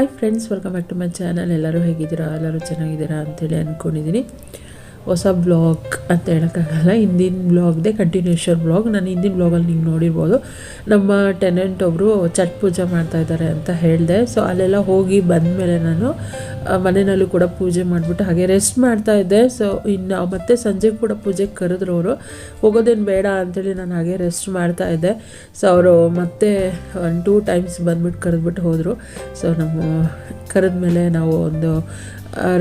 Hi friends welcome back to my channel ಎಲ್ಲರೂ ಹೇಗಿದ್ದೀರಾ? ಎಲ್ಲರೂ ಚೆನ್ನಾಗಿದ್ದೀರಾ ಅಂತೇಳಿ ಅಂದ್ಕೊಂಡಿದ್ದೀನಿ. ಹೊಸ ಬ್ಲಾಗ್ ಅಂತ ಹೇಳೋಕ್ಕಾಗಲ್ಲ. ಹಿಂದಿನ ಬ್ಲಾಗ್ದೇ ಕಂಟಿನ್ಯೂಷನ್ ಬ್ಲಾಗ್. ನಾನು ಹಿಂದಿನ ಬ್ಲಾಗಲ್ಲಿ ನೀವು ನೋಡಿರ್ಬೋದು. ನಮ್ಮ ಟೆನೆಂಟ್ ಒಬ್ಬರು ಚಟ್ ಪೂಜೆ ಮಾಡ್ತಾ ಇದ್ದಾರೆ ಅಂತ ಹೇಳಿದೆ. ಸೊ ಅಲ್ಲೆಲ್ಲ ಹೋಗಿ ಬಂದಮೇಲೆ ನಾನು ಆ, ಮನೆಯಲ್ಲೂ ಕೂಡ ಪೂಜೆ ಮಾಡಿಬಿಟ್ಟು ಹಾಗೆ ರೆಸ್ಟ್ ಮಾಡ್ತಾ ಇದ್ದೆ. ಸೊ ಇನ್ನು ಮತ್ತೆ ಸಂಜೆ ಕೂಡ ಪೂಜೆಗೆ ಕರೆದ್ರು ಅವರು. ಹೋಗೋದೇನು ಬೇಡ ಅಂಥೇಳಿ ನಾನು ಹಾಗೆ ರೆಸ್ಟ್ ಮಾಡ್ತಾ ಇದ್ದೆ. ಸೊ ಅವರು ಮತ್ತೆ ಒಂದು ಟೂ ಟೈಮ್ಸ್ ಬಂದ್ಬಿಟ್ಟು ಕರೆದ್ಬಿಟ್ಟು ಹೋದರು. ಸೊ ನಮ್ಮ ಕರೆದ್ಮೇಲೆ ನಾವು ಒಂದು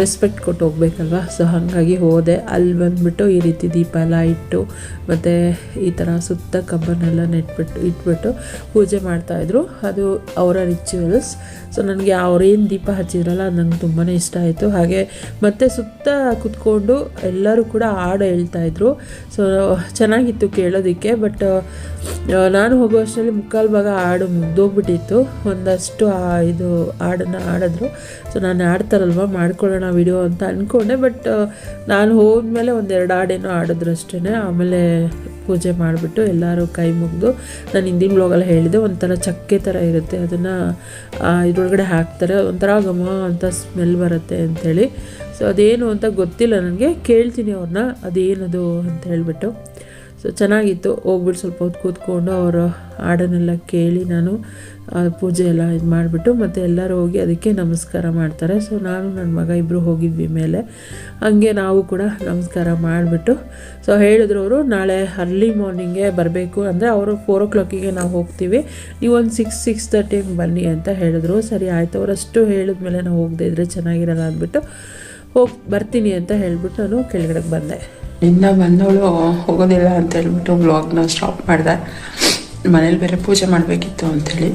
ರೆಸ್ಪೆಕ್ಟ್ ಕೊಟ್ಟು ಹೋಗ್ಬೇಕಲ್ವ? ಸೊ ಹಾಗಾಗಿ ಹೋದೆ. ಅಲ್ಲಿ ಬಂದುಬಿಟ್ಟು ಈ ರೀತಿ ದೀಪ ಎಲ್ಲ ಇಟ್ಟು, ಮತ್ತು ಈ ಥರ ಸುತ್ತ ಕಬ್ಬನ್ನೆಲ್ಲ ನೆಟ್ಬಿಟ್ಟು, ಇಟ್ಬಿಟ್ಟು ಪೂಜೆ ಮಾಡ್ತಾಯಿದ್ರು ಅದು ಅವರ ರಿಚುವಲ್ಸ್ ಸೊ ನನಗೆ ಅವ್ರೇನು ದೀಪ ಹಚ್ಚಿದ್ರಲ್ಲ, ಅದು ನಂಗೆ ತುಂಬಾ ಇಷ್ಟ ಆಯಿತು. ಹಾಗೆ ಮತ್ತು ಸುತ್ತ ಕುತ್ಕೊಂಡು ಎಲ್ಲರೂ ಕೂಡ ಹಾಡು ಹೇಳ್ತಾಯಿದ್ರು ಸೊ ಚೆನ್ನಾಗಿತ್ತು ಕೇಳೋದಕ್ಕೆ ಬಟ್ ನಾನು ಹೋಗೋ ಅಷ್ಟರಲ್ಲಿ ಮುಕ್ಕಾಲು ಭಾಗ ಹಾಡು ಮುಗ್ದೋಗ್ಬಿಟ್ಟಿತ್ತು. ಒಂದಷ್ಟು ಇದು ಹಾಡನ್ನು ಹಾಡಿದ್ರು. ಸೊ ನಾನು ಆಡ್ತಾರಲ್ವ ಮಾಡ್ಕೊಳ್ಳೋಣ ವಿಡಿಯೋ ಅಂತ ಅಂದ್ಕೊಂಡೆ ಬಟ್ ನಾನು ಹೋದ್ಮೇಲೆ ಒಂದೆರಡು ಹಾಡೇನೋ ಆಡಿದ್ರು ಅಷ್ಟೇ ಆಮೇಲೆ ಪೂಜೆ ಮಾಡಿಬಿಟ್ಟು ಎಲ್ಲರೂ ಕೈ ಮುಗಿದು ನಾನು ಹಿಂದಿನ ಬ್ಲಾಗಲ್ಲಿ ಹೇಳಿದೆ, ಒಂಥರ ಚಕ್ಕೆ ಥರ ಇರುತ್ತೆ. ಅದನ್ನು ಇದ್ರೊಳಗಡೆ ಹಾಕ್ತಾರೆ, ಒಂಥರ ಘಮ ಅಂತ ಸ್ಮೆಲ್ ಬರುತ್ತೆ ಅಂಥೇಳಿ ಸೊ ಅದೇನು ಅಂತ ಗೊತ್ತಿಲ್ಲ ನನಗೆ, ಕೇಳ್ತೀನಿ ಅವ್ರನ್ನ ಅದೇನದು ಅಂತ ಹೇಳ್ಬಿಟ್ಟು. ಸೊ ಚೆನ್ನಾಗಿತ್ತು. ಹೋಗ್ಬಿಟ್ಟು ಸ್ವಲ್ಪ ಹೊತ್ತು ಕೂತ್ಕೊಂಡು ಅವರ ಹಾಡನ್ನೆಲ್ಲ ಕೇಳಿ ನಾನು ಪೂಜೆ ಎಲ್ಲ ಇದು ಮಾಡಿಬಿಟ್ಟು ಮತ್ತು ಎಲ್ಲರೂ ಹೋಗಿ ಅದಕ್ಕೆ ನಮಸ್ಕಾರ ಮಾಡ್ತಾರೆ. ಸೊ ನಾನು ನನ್ನ ಮಗ ಇಬ್ಬರು ಹೋಗಿದ್ವಿ ಮೇಲೆ. ಹಂಗೆ ನಾವು ಕೂಡ ನಮಸ್ಕಾರ ಮಾಡಿಬಿಟ್ಟು ಸೊ ಹೇಳಿದ್ರು ಅವರು, ನಾಳೆ ಅರ್ಲಿ ಮಾರ್ನಿಂಗೆ ಬರಬೇಕು ಅಂದರೆ ಅವರು ಫೋರ್ ಓ ಕ್ಲಾಕಿಗೆ ನಾವು ಹೋಗ್ತೀವಿ. ನೀವು ಒಂದು ಸಿಕ್ಸ್ ಸಿಕ್ಸ್ ತರ್ಟಿಗೆ ಬನ್ನಿ ಅಂತ ಹೇಳಿದ್ರು. ಸರಿ ಆಯಿತು. ಅವರಷ್ಟು ಹೇಳಿದ್ಮೇಲೆ ನಾವು ಹೋಗದೇ ಇದ್ದರೆ ಚೆನ್ನಾಗಿರಲ್ಲ ಅಂದ್ಬಿಟ್ಟು ಹೋಗಿ, ಬರ್ತೀನಿ ಅಂತ ಹೇಳಿಬಿಟ್ಟು ನಾನು ಕೆಳಗಡೆಗೆ ಬಂದೆ. ಇನ್ನ ಬಂದವಳು ಹೋಗೋದಿಲ್ಲ ಅಂತ ಹೇಳ್ಬಿಟ್ಟು ಬ್ಲಾಗ್ನ ಸ್ಟಾಪ್ ಮಾಡಿದೆ. ಮನೇಲಿ ಬೇರೆ ಪೂಜೆ ಮಾಡಬೇಕಿತ್ತು ಅಂಥೇಳಿ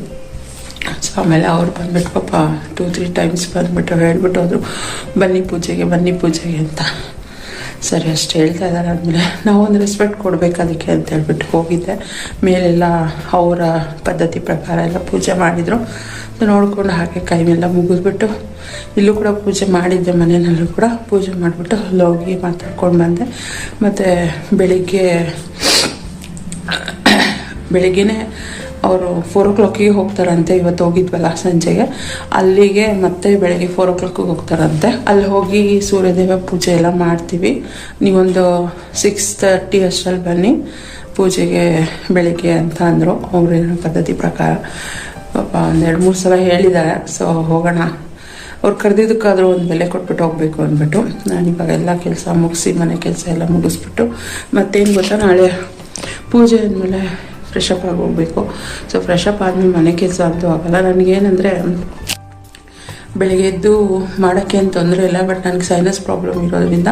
ಸೊ ಆಮೇಲೆ ಅವ್ರು ಬಂದ್ಬಿಟ್ಟು ಪಾಪ ಟೂ ತ್ರೀ ಟೈಮ್ಸ್ ಬಂದ್ಬಿಟ್ಟು ಹೇಳ್ಬಿಟ್ಟು ಹೋದರು, ಬನ್ನಿ ಪೂಜೆಗೆ ಬನ್ನಿ ಪೂಜೆಗೆ ಅಂತ. ಸರಿ, ಅಷ್ಟು ಹೇಳ್ತಾ ಇದ್ದಾರೆ ಆದಮೇಲೆ ನಾವು ಒಂದು ರೆಸ್ಪೆಕ್ಟ್ ಕೊಡಬೇಕು ಅದಕ್ಕೆ ಅಂತ ಹೇಳ್ಬಿಟ್ಟು ಹೋಗಿದ್ದೆ. ಮೇಲೆಲ್ಲ ಅವರ ಪದ್ಧತಿ ಪ್ರಕಾರ ಎಲ್ಲ ಪೂಜೆ ಮಾಡಿದರು. ನೋಡ್ಕೊಂಡು ಹಾಗೆ ಕೈ ಮೇಲೆ ಮುಗಿದ್ಬಿಟ್ಟು ಇಲ್ಲೂ ಕೂಡ ಪೂಜೆ ಮಾಡಿದ್ದೆ ಮನೆಯಲ್ಲೂ ಕೂಡ. ಪೂಜೆ ಮಾಡಿಬಿಟ್ಟು ಅಲ್ಲಿ ಹೋಗಿ ಮಾತಾಡ್ಕೊಂಡು ಬಂದೆ. ಮತ್ತು ಬೆಳಿಗ್ಗೆ, ಬೆಳಿಗ್ಗೆನೆ ಅವರು ಫೋರ್ ಓ ಕ್ಲಾಕಿಗೆ ಹೋಗ್ತಾರಂತೆ. ಇವತ್ತು ಹೋಗಿದ್ವಲ್ಲ ಸಂಜೆಗೆ. ಅಲ್ಲಿಗೆ ಮತ್ತೆ ಬೆಳಗ್ಗೆ ಫೋರ್ ಓ ಕ್ಲಾಕಿಗೆ ಹೋಗ್ತಾರಂತೆ. ಅಲ್ಲಿ ಹೋಗಿ ಸೂರ್ಯದೇವ ಪೂಜೆ ಎಲ್ಲ ಮಾಡ್ತೀವಿ. ನೀವೊಂದು ಸಿಕ್ಸ್ ತರ್ಟಿ ಅಷ್ಟರಲ್ಲಿ ಬನ್ನಿ. ಪೂಜೆಗೆ ಬೆಳಿಗ್ಗೆ ಅಂತ ಅಂದರು. ಅವ್ರೇನೋ ಪದ್ಧತಿ ಪ್ರಕಾರ. ಪಾಪ ಒಂದೆರಡು ಮೂರು ಸಲ ಹೇಳಿದ್ದಾರೆ. ಸೊ ಹೋಗೋಣ. ಅವ್ರು ಕರೆದಿದ್ದಕ್ಕಾದ್ರೂ ಒಂದು ಬೆಲೆ ಕೊಟ್ಬಿಟ್ಟು ಹೋಗಬೇಕು ಅಂದ್ಬಿಟ್ಟು. ನಾನು ಇವಾಗ ಎಲ್ಲ ಕೆಲಸ ಮುಗಿಸಿ, ಮನೆ ಕೆಲಸ ಎಲ್ಲ ಮುಗಿಸ್ಬಿಟ್ಟು ಮತ್ತೇನು ಗೊತ್ತಾ? ನಾಳೆ ಪೂಜೆ ಅಂದಮೇಲೆ ಫ್ರೆಶಪ್ ಆಗಿ ಹೋಗ್ಬೇಕು. ಸೊ ಫ್ರೆಶಪ್ ಆದಮೇಲೆ ಮನೆ ಕೆಲಸ ಅಂತೂ ಆಗಲ್ಲ. ನನಗೇನಂದರೆ, ಬೆಳಗ್ಗೆ ಎದ್ದು ಮಾಡೋಕ್ಕೆ ಏನು ತೊಂದರೆ ಇಲ್ಲ ಬಟ್ ನನಗೆ ಸೈನಸ್ ಪ್ರಾಬ್ಲಮ್ ಇರೋದ್ರಿಂದ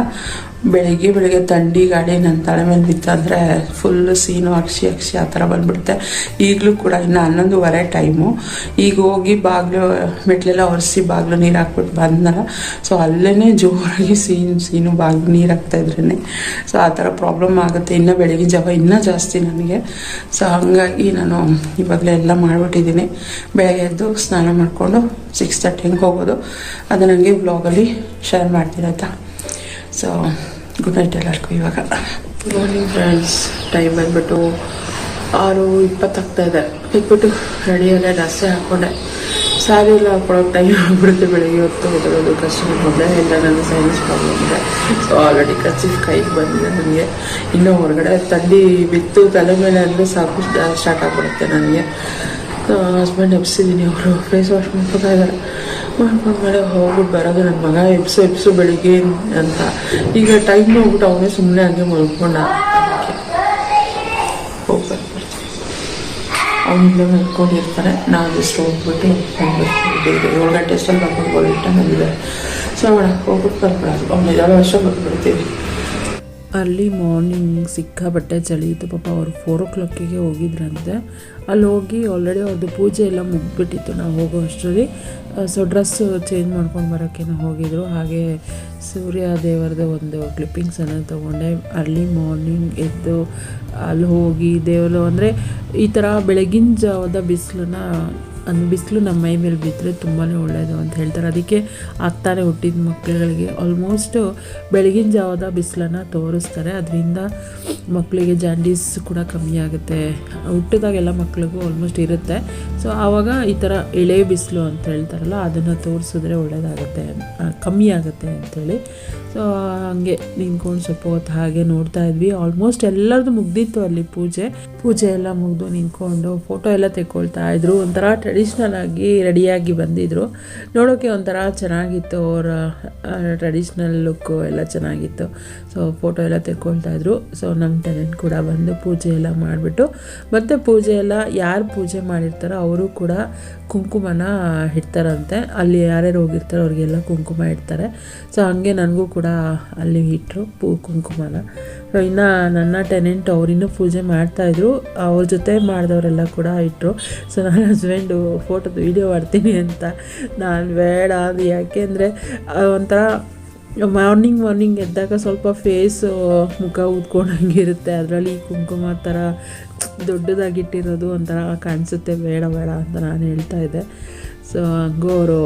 ಬೆಳಗ್ಗೆ ಬೆಳಗ್ಗೆ ತಂಡಿ ಗಾಡಿ ನನ್ನ ತಲೆ ಮೇಲೆ ಬಿತ್ತಂದರೆ ಫುಲ್ ಸೀನು ಅಕ್ಷಿ ಅಕ್ಷಿ ಆ ಥರ ಬಂದ್ಬಿಡುತ್ತೆ. ಈಗಲೂ ಕೂಡ ಇನ್ನು ಹನ್ನೊಂದುವರೆ ಟೈಮು. ಈಗ ಹೋಗಿ ಬಾಗಿಲು ಮೆಟ್ಲೆಲ್ಲ ಒರೆಸಿ ಬಾಗಿಲು ನೀರು ಹಾಕ್ಬಿಟ್ಟು ಬಂದನಲ್ಲ ಸೊ ಅಲ್ಲೇ ಜೋರಾಗಿ ಸೀನು ಸೀನು ಬಾಗಿಲು ನೀರು ಹಾಕ್ತಾ ಇದ್ರೇ ಸೊ ಆ ಥರ ಪ್ರಾಬ್ಲಮ್ ಆಗುತ್ತೆ. ಇನ್ನೂ ಬೆಳಗಿನ ಜಾವ ಇನ್ನೂ ಜಾಸ್ತಿ ನನಗೆ. ಸೊ ಹಾಗಾಗಿ ನಾನು ಇವಾಗಲೇ ಎಲ್ಲ ಮಾಡಿಬಿಟ್ಟಿದ್ದೀನಿ. ಬೆಳಗ್ಗೆ ಎದ್ದು ಸ್ನಾನ ಮಾಡಿಕೊಂಡು ಸಿಕ್ಸ್ ತರ್ಟಿಗೆ ಹೋಗೋದು. ಅದು ನನಗೆ ಬ್ಲಾಗಲ್ಲಿ ಶೇರ್ ಮಾಡ್ತೀನಿ ಸೊ ಗುಡ್ ನೈಟ್ ಎಲ್ಲರಿಗೂ ಇವಾಗ. ಮಾರ್ನಿಂಗ್ ಫ್ರೆಂಡ್ಸ್ ಟೈಮ್ ಬಂದ್ಬಿಟ್ಟು ಆರು ಇಪ್ಪತ್ತಾಗ್ತಾ ಇದೆ. ಬಿಟ್ಬಿಟ್ಟು ರೆಡಿಯಾಗೆ ರಸ್ತೆ ಹಾಕ್ಕೊಂಡೆ ಸ್ಯಾರಿ ಎಲ್ಲ ಹಾಕೊಳ್ಳೋಕೆ ಟೈಮ್ ಆಗ್ಬಿಡುತ್ತೆ ಬೆಳಿಗ್ಗೆ ಹೊತ್ತು. ಒಂದು ಕಷ್ಟ ಮೊದಲೇ ಇಲ್ಲ ನನ್ನ ಸೈನ್ಸ್ ಪ್ರಾಬ್ಲಮ್ ಇದೆ ಸೊ ಆಲ್ರೆಡಿ ಕಚ್ಚಿಫ್ ಕೈಗೆ ಬಂದಿದೆ ನನಗೆ. ಇನ್ನೂ ಹೊರಗಡೆ ತಂದಿ ಬಿತ್ತು. ತಲೆ ಮೇಲೆ ಅಂದರೆ ಸಾಕು ಸ್ಟಾರ್ಟ್ ಆಗಿಬಿಡುತ್ತೆ ನನಗೆ. ಹಸ್ಬೆಂಡ್ ಎಬ್ಸಿದ್ದೀನಿ ಅವರು. ಫೇಸ್ ವಾಶ್ ಮಾಡ್ಕೊತಾ ಇದ್ದಾರೆ. ಮಾಡ್ಕೊಂಡ್ಮೇಲೆ ಹೋಗ್ಬಿಟ್ಟು ಬರೋದು ನನ್ನ ಮಗ, ಎಬ್ಸು ಎಬ್ಸು ಬೆಳಿಗ್ಗೆ ಅಂತ. ಈಗ ಟೈಮ್ ಹೋಗ್ಬಿಟ್ಟು ಅವನೇ ಸುಮ್ಮನೆ ಹಂಗೆ ಮಲ್ಕೊಂಡ. ಅವನಿಂದ ಮಲ್ಕೊಂಡಿರ್ತಾರೆ. ನಾವು ಜಸ್ಟ್ ಹೋಗ್ಬಿಟ್ಟು ಬಂದ್ಬಿಡ್ತೀವಿ ಏಳು ಗಂಟೆ ಅಷ್ಟಲ್ಲಿ ಬರ್ಕೊಂಡು ಟೈಮ್ ಬಂದಿದೆ ಸೊ ಅವಳ ಹೋಗ್ಬಿಟ್ಟು ಬರ್ಬಿಡೋದು ಅವ್ನು ಎರಡು ವರ್ಷ ಬಂದ್ಬಿಡ್ತೀವಿ ಅರ್ಲಿ ಮಾರ್ನಿಂಗ್ ಸಿಕ್ಕಾಬಟ್ಟೆ ಚಳಿ ಇತ್ತು ಪಾಪ ಅವರು ಫೋರ್ ಓ ಕ್ಲಾಕಿಗೆ ಹೋಗಿದ್ರಂತೆ. ಅಲ್ಲಿ ಹೋಗಿ ಆಲ್ರೆಡಿ ಅವ್ರದ್ದು ಪೂಜೆ ಎಲ್ಲ ಮುಗ್ಬಿಟ್ಟಿತ್ತು ನಾವು ಹೋಗೋ ಅಷ್ಟರಲ್ಲಿ ಸೊ ಡ್ರೆಸ್ ಚೇಂಜ್ ಮಾಡ್ಕೊಂಡು ಬರೋಕ್ಕೇನೋ ಹೋಗಿದ್ರು. ಹಾಗೆ ಸೂರ್ಯ ದೇವರದ್ದು ಒಂದು ಕ್ಲಿಪ್ಪಿಂಗ್ಸನ್ನು ತೊಗೊಂಡೆ. ಅರ್ಲಿ ಮಾರ್ನಿಂಗ್ ಎದ್ದು ಅಲ್ಲಿ ಹೋಗಿ ದೇವರು ಅಂದರೆ ಈ ಥರ ಬೆಳಗಿನ ಜಾವದ ಬಿಸಿಲನ್ನ ಬಿಸಿಲು ನಮ್ಮ ಮೈ ಮೇಲೆ ಬಿದ್ದರೆ ತುಂಬಾ ಒಳ್ಳೆಯದು ಅಂತ ಹೇಳ್ತಾರೆ. ಅದಕ್ಕೆ ಆಗ್ತಾನೆ ಹುಟ್ಟಿದ ಮಕ್ಕಳುಗಳಿಗೆ ಆಲ್ಮೋಸ್ಟ್ ಬೆಳಗಿನ ಜಾವದ ಬಿಸಿಲನ್ನು ತೋರಿಸ್ತಾರೆ. ಅದರಿಂದ ಮಕ್ಕಳಿಗೆ ಜಾಂಡೀಸ್ ಕೂಡ ಕಮ್ಮಿ ಆಗುತ್ತೆ. ಹುಟ್ಟಿದಾಗೆಲ್ಲ ಮಕ್ಕಳಿಗೂ ಆಲ್ಮೋಸ್ಟ್ ಇರುತ್ತೆ. ಸೊ ಆವಾಗ ಈ ಥರ ಎಳೆ ಬಿಸಿಲು ಅಂತ ಹೇಳ್ತಾರಲ್ಲ, ಅದನ್ನು ತೋರಿಸಿದ್ರೆ ಒಳ್ಳೆಯದಾಗುತ್ತೆ ಕಮ್ಮಿ ಆಗುತ್ತೆ ಅಂಥೇಳಿ ಸೊ ಹಂಗೆ ನಿಂತ್ಕೊಂಡು ಸ್ವಲ್ಪ ಹೊತ್ತು ಹಾಗೆ ನೋಡ್ತಾ ಇದ್ವಿ. ಆಲ್ಮೋಸ್ಟ್ ಎಲ್ಲರದು ಮುಗ್ದಿತ್ತು ಅಲ್ಲಿ ಪೂಜೆ. ಪೂಜೆ ಎಲ್ಲ ಮುಗಿದು ನಿಂತ್ಕೊಂಡು ಫೋಟೋ ಎಲ್ಲ ತೆಕ್ಕೊಳ್ತಾ ಇದ್ರು. ಒಂಥರ ಟ್ರೆಡಿಷ್ನಲ್ ಆಗಿ ರೆಡಿಯಾಗಿ ಬಂದಿದ್ರು. ನೋಡೋಕ್ಕೆ ಒಂಥರ ಚೆನ್ನಾಗಿತ್ತು ಅವರ ಟ್ರೆಡಿಷ್ನಲ್ ಲುಕ್ಕು ಎಲ್ಲ ಚೆನ್ನಾಗಿತ್ತು. ಸೊ ಫೋಟೋ ಎಲ್ಲ ತೆಕ್ಕೊಳ್ತಾ ಇದ್ರು. ಸೊ ನಮ್ಮ ಟೆನೆಂಟ್ ಕೂಡ ಬಂದು ಪೂಜೆ ಎಲ್ಲ ಮಾಡಿಬಿಟ್ಟು, ಮತ್ತು ಪೂಜೆ ಎಲ್ಲ ಯಾರು ಪೂಜೆ ಮಾಡಿರ್ತಾರೋ ಅವರು ಕೂಡ ಕುಂಕುಮನ ಇಡ್ತಾರಂತೆ. ಅಲ್ಲಿ ಯಾರ್ಯಾರು ಹೋಗಿರ್ತಾರೋ ಅವ್ರಿಗೆಲ್ಲ ಕುಂಕುಮ ಇಡ್ತಾರೆ. ಸೊ ಹಂಗೆ ನನಗೂ ಕೂಡ ಅಲ್ಲಿ ಇಟ್ಟರು ಪೂ, ಕುಂಕುಮನ. ಇನ್ನು ನನ್ನ ಟೆನೆಂಟ್ ಅವರಿನ್ನೂ ಪೂಜೆ ಮಾಡ್ತಾಯಿದ್ರು ಅವ್ರ ಜೊತೆ ಮಾಡಿದವರೆಲ್ಲ ಕೂಡ ಇಟ್ಟರು ಸೊ ನನ್ನ ಹಸ್ಬೆಂಡು ಫೋಟೋದು ವೀಡಿಯೋ ಮಾಡ್ತೀನಿ ಅಂತ. ನಾನು ಬೇಡ ಅದು ಯಾಕೆಂದರೆ ಒಂಥರ ಮಾರ್ನಿಂಗ್ ಮಾರ್ನಿಂಗ್ ಎದ್ದಾಗ ಸ್ವಲ್ಪ ಫೇಸು ಮುಖ ಊದ್ಕೊಂಡಂಗಿರುತ್ತೆ ಅದರಲ್ಲಿ ಕುಂಕುಮ ಥರ ದೊಡ್ಡದಾಗಿಟ್ಟಿರೋದು ಒಂಥರ ಕಾಣಿಸುತ್ತೆ. ಬೇಡ ಬೇಡ ಅಂತ ನಾನು ಹೇಳ್ತಾ ಇದ್ದೆ. ಸೊ ಹಂಗೂ ಅವರು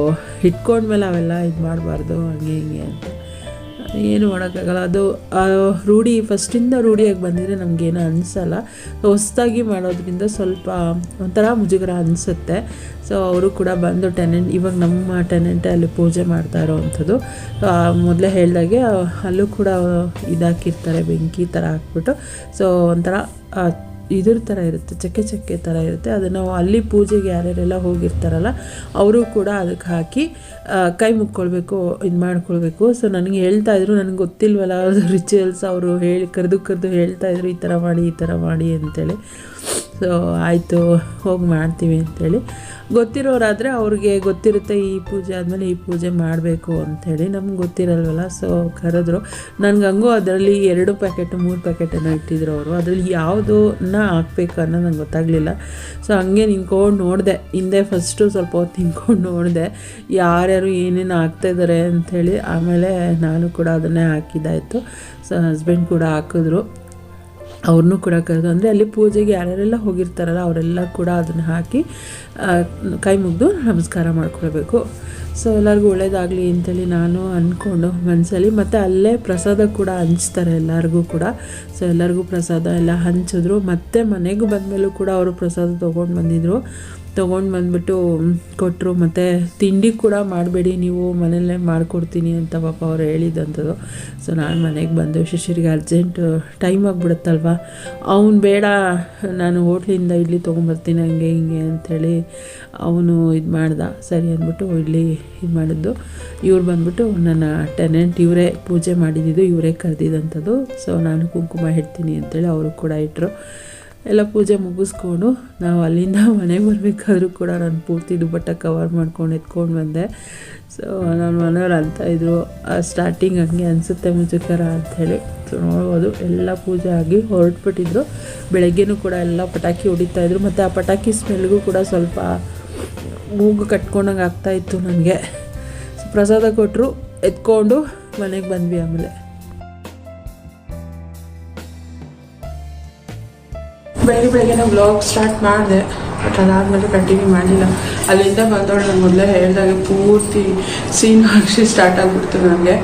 ಇಟ್ಕೊಂಡ್ಮೇಲೆ ಅವೆಲ್ಲ ಇದು ಮಾಡಬಾರ್ದು ಹಂಗೆ, ಹಿಂಗೆ ಅಂತ. ಏನು ಮಾಡೋಕ್ಕಾಗಲ್ಲ. ಅದು ರೂಢಿ ಫಸ್ಟಿಂದ ರೂಢಿಯಾಗಿ ಬಂದಿದ್ರೆ ನಮಗೇನು ಅನಿಸಲ್ಲ. ಹೊಸ್ದಾಗಿ ಮಾಡೋದ್ರಿಂದ ಸ್ವಲ್ಪ ಒಂಥರ ಮುಜುಗರ ಅನಿಸುತ್ತೆ. ಸೊ ಅವರು ಕೂಡ ಬಂದು ಟೆನೆಂಟ್ ಇವಾಗ ನಮ್ಮ ಟೆನೆಂಟೇ ಅಲ್ಲಿ ಪೂಜೆ ಮಾಡ್ತಾ ಇರೋವಂಥದ್ದು. ಮೊದಲೇ ಹೇಳಿದಾಗೆ, ಅಲ್ಲೂ ಕೂಡ ಇದಾಕಿರ್ತಾರೆ ಬೆಂಕಿ ಥರ ಹಾಕ್ಬಿಟ್ಟು. ಸೊ ಒಂಥರ ಇದ್ರ ಥರ ಇರುತ್ತೆ, ಚಕ್ಕೆ ಚಕ್ಕೆ ಥರ ಇರುತ್ತೆ. ಅದನ್ನು ಅಲ್ಲಿ ಪೂಜೆಗೆ ಯಾರ್ಯಾರೆಲ್ಲ ಹೋಗಿರ್ತಾರಲ್ಲ, ಅವರು ಕೂಡ ಅದಕ್ಕೆ ಹಾಕಿ ಕೈ ಮುಕ್ಕೊಳ್ಬೇಕು, ಇದು ಮಾಡ್ಕೊಳ್ಬೇಕು. ಸೊ ನನಗೆ ಹೇಳ್ತಾ ಇದ್ರು, ನನಗೆ ಗೊತ್ತಿಲ್ವಲ್ಲ ರಿಚುವಲ್ಸ್, ಅವರು ಹೇಳಿ ಕರೆದು ಕರೆದು ಹೇಳ್ತಾ ಇದ್ರು, ಈ ಥರ ಮಾಡಿ, ಈ ಥರ ಮಾಡಿ ಅಂತೇಳಿ. ಸೊ ಆಯಿತು, ಹೋಗಿ ಮಾಡ್ತೀವಿ ಅಂಥೇಳಿ ಗೊತ್ತಿರೋರಾದರೆ ಅವ್ರಿಗೆ ಗೊತ್ತಿರುತ್ತೆ ಈ ಪೂಜೆ ಆದಮೇಲೆ ಈ ಪೂಜೆ ಮಾಡಬೇಕು ಅಂಥೇಳಿ ನಮ್ಗೆ ಗೊತ್ತಿರಲ್ವಲ್ಲ? ಸೊ ಕರೆದ್ರು. ನನಗೆ ಹಂಗೂ ಅದರಲ್ಲಿ ಎರಡು ಪ್ಯಾಕೆಟ್ ಮೂರು ಪ್ಯಾಕೆಟನ್ನು ಇಟ್ಟಿದ್ರು ಅವರು. ಅದರಲ್ಲಿ ಯಾವುದನ್ನ ಹಾಕ್ಬೇಕು ಅನ್ನೋ ನಂಗೆ ಗೊತ್ತಾಗಲಿಲ್ಲ. ಸೊ ಹಂಗೆ ನಿಂತ್ಕೊಂಡು ನೋಡಿದೆ. ಹಿಂದೆ ಫಸ್ಟು ಸ್ವಲ್ಪ ಹೊತ್ತು ನಿಂತ್ಕೊಂಡು ನೋಡಿದೆ. ಯಾರ್ಯಾರು ಏನೇನು ಹಾಕ್ತಾಯಿದ್ದಾರೆ ಅಂಥೇಳಿ ಆಮೇಲೆ ನಾನು ಕೂಡ ಅದನ್ನೇ ಹಾಕಿದ್ದಾಯಿತು. ಸೊ ಹಸ್ಬೆಂಡ್ ಕೂಡ ಹಾಕಿದ್ರು. ಅವ್ರನ್ನೂ ಕೂಡ ಕರೆದು, ಅಂದರೆ ಅಲ್ಲಿ ಪೂಜೆಗೆ ಯಾರ್ಯಾರೆಲ್ಲ ಹೋಗಿರ್ತಾರಲ್ಲ, ಅವರೆಲ್ಲ ಕೂಡ ಅದನ್ನು ಹಾಕಿ ಕೈ ಮುಗಿದು ನಮಸ್ಕಾರ ಮಾಡ್ಕೊಳ್ಬೇಕು. ಸೊ ಎಲ್ಲರಿಗೂ ಒಳ್ಳೇದಾಗಲಿ ಅಂತೇಳಿ ನಾನು ಅಂದ್ಕೊಂಡು ಮನಸ್ಸಲ್ಲಿ ಮತ್ತು ಅಲ್ಲೇ ಪ್ರಸಾದ ಕೂಡ ಹಂಚ್ತಾರೆ ಎಲ್ಲರಿಗೂ ಕೂಡ. ಸೊ ಎಲ್ಲರಿಗೂ ಪ್ರಸಾದ ಎಲ್ಲ ಹಂಚಿದ್ರು, ಮತ್ತು ಮನೆಗೆ ಬಂದಮೇಲೂ ಕೂಡ ಅವರು ಪ್ರಸಾದ ತೊಗೊಂಡು ಬಂದಿದ್ರು. ತೊಗೊಂಡು ಬಂದ್ಬಿಟ್ಟು ಕೊಟ್ಟರು ಮತ್ತು ತಿಂಡಿ ಕೂಡ ಮಾಡಬೇಡಿ, ನೀವು ಮನೆಯಲ್ಲೇ ಮಾಡಿಕೊಡ್ತೀನಿ ಅಂತ ಪಾಪ ಅವ್ರು ಹೇಳಿದಂಥದ್ದು. ಸೊ ನಾನು ಮನೆಗೆ ಬಂದು ಶಿಶಿರಿಗೆ ಅರ್ಜೆಂಟ್ ಟೈಮ್ ಆಗಿಬಿಡುತ್ತಲ್ವ? ಅವನು ಬೇಡ, ನಾನು ಹೋಟ್ಲಿಂದ ಇಡ್ಲಿ ತೊಗೊಂಬರ್ತೀನಿ, ಹಂಗೆ ಹಿಂಗೆ ಅಂಥೇಳಿ ಅವನು ಇದು ಮಾಡ್ದ. ಸರಿ ಅಂದ್ಬಿಟ್ಟು ಇಡ್ಲಿ ಇದು ಮಾಡಿದ್ದು. ಇವ್ರು ಬಂದ್ಬಿಟ್ಟು ನನ್ನ ಟೆನೆಂಟ್ ಇವರೇ ಪೂಜೆ ಮಾಡಿದ್ದು, ಇವರೇ ಕರೆದಿದ್ದಂಥದ್ದು ಸೊ ನಾನು ಕುಂಕುಮ ಇಡ್ತೀನಿ ಅಂತೇಳಿ ಅವರು ಕೂಡ ಇಟ್ಟರು ಎಲ್ಲ ಪೂಜೆ ಮುಗಿಸ್ಕೊಂಡು ನಾವು ಅಲ್ಲಿಂದ ಮನೆಗೆ ಬರಬೇಕಾದ್ರೂ ಕೂಡ ನಾನು ಪೂರ್ತಿ ದುಪ್ಪಟ್ಟ ಕವರ್ ಮಾಡ್ಕೊಂಡು ಎತ್ಕೊಂಡು ಬಂದೆ. ಸೊ ನನ್ನ ಮನೆಯವ್ರು ಅಂತಾಯಿದ್ರು ಸ್ಟಾರ್ಟಿಂಗ್ ಹಂಗೆ ಅನಿಸುತ್ತೆ ಮುಜುಕರ ಅಂಥೇಳಿ ಸೊ ನೋಡ್ಬೋದು. ಎಲ್ಲ ಪೂಜೆ ಆಗಿ ಹೊರಟ್ಬಿಟ್ಟಿದ್ರು. ಬೆಳಗ್ಗೆನೂ ಕೂಡ ಎಲ್ಲ ಪಟಾಕಿ ಹೊಡಿತಾಯಿದ್ರು ಮತ್ತು ಆ ಪಟಾಕಿ ಸ್ಮೆಲ್ಗೂ ಕೂಡ ಸ್ವಲ್ಪ ಮೂಗು ಕಟ್ಕೊಂಡಂಗೆ ಆಗ್ತಾಯಿತ್ತು ನನಗೆ. ಪ್ರಸಾದ ಕೊಟ್ಟರು ಎತ್ಕೊಂಡು ಮನೆಗೆ ಬಂದ್ವಿ ಆಮೇಲೆ. ಬೆಳಗ್ಗೆ ಬೆಳಗ್ಗೆನೇ ಬ್ಲಾಗ್ ಸ್ಟಾರ್ಟ್ ಮಾಡಿದೆ ಬಟ್ ಅದಾದಮೇಲೆ ಕಂಟಿನ್ಯೂ ಮಾಡಲಿಲ್ಲ. ಅಲ್ಲಿಂದ ಬಂದವಳು ನಾನು ಮೊದಲೇ ಹೇಳಿದಾಗ ಪೂರ್ತಿ ಸೀನ್ ಹಾಕಿ ಸ್ಟಾರ್ಟ್ ಆಗಿಬಿಡ್ತು ನನಗೆ.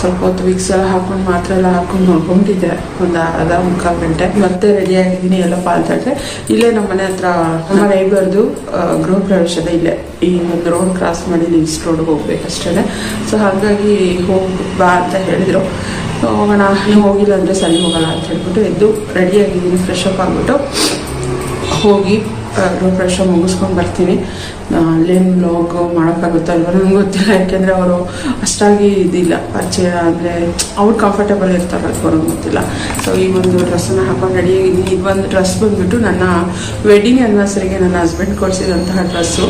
ಸ್ವಲ್ಪ ಹೊತ್ತು ವಿಕ್ಸ್ ಎಲ್ಲ ಹಾಕೊಂಡು ಮಾತ್ರ ಎಲ್ಲ ಹಾಕೊಂಡು ನೋಡ್ಕೊಂಡಿದ್ದೆ ಒಂದು ಅರ್ಧ ಮುಕ್ಕಾಲು ಗಂಟೆ. ಮತ್ತೆ ರೆಡಿ ಆಗಿದ್ದೀನಿ ಎಲ್ಲ ಪಾಲ್ತಾಡ್ರೆ ಇಲ್ಲೇ ನಮ್ಮ ಮನೆ ಹತ್ರ ನಮ್ಮ ನೈಬರ್ದು ಗೃಹ ಪ್ರವೇಶದ ಇಲ್ಲೇ. ಈ ಒಂದು ರೋಡ್ ಕ್ರಾಸ್ ಮಾಡಿ ಲಿಂಕ್ಸ್ ರೋಡ್ಗೆ ಹೋಗ್ಬೇಕಷ್ಟೇ ಸೊ ಹಾಗಾಗಿ ಹೋಗಿ ಬಾ ಅಂತ ಹೇಳಿದರು. ಹೋಗೋಣ ಹೋಗಿಲ್ಲ ಅಂದರೆ ಸರಿ ಹೋಗೋಣ ಅಂತ ಹೇಳ್ಬಿಟ್ಟು ಎದ್ದು ರೆಡಿಯಾಗಿದ್ದೀನಿ ಫ್ರೆಶ್ ಅಪ್ ಆಗಿಬಿಟ್ಟು ಹೋಗಿ ಅಪ್ ಮುಗಿಸ್ಕೊಂಡು ಬರ್ತೀನಿ ಅಲ್ಲೇನು ಬ್ಲಾಗ್ ಮಾಡೋಕ್ಕಾಗುತ್ತೋ ಅಲ್ವ ನನಗೆ ಗೊತ್ತಿಲ್ಲ. ಯಾಕೆಂದರೆ ಅವರು ಅಷ್ಟಾಗಿ ಇದಿಲ್ಲ. ಪರಿಚಯ ಅಂದರೆ ಅವ್ರು ಕಂಫರ್ಟಬಲ್ ಇರ್ತಾರೆ ಅದು ಗೊತ್ತಿಲ್ಲ. ಸೊ ಈ ಒಂದು ಡ್ರೆಸ್ಸನ್ನು ಹಾಕೊಂಡು ರೆಡಿಯಾಗಿದ್ದೀನಿ ಈ ಒಂದು ಡ್ರೆಸ್ ಬಂದುಬಿಟ್ಟು ನನ್ನ ವೆಡ್ಡಿಂಗ್ ಆ್ಯನಿವರ್ಸರಿಗೆ ನನ್ನ ಹಸ್ಬೆಂಡ್ ಕೊಡಿಸಿದಂತಹ ಡ್ರೆಸ್ಸು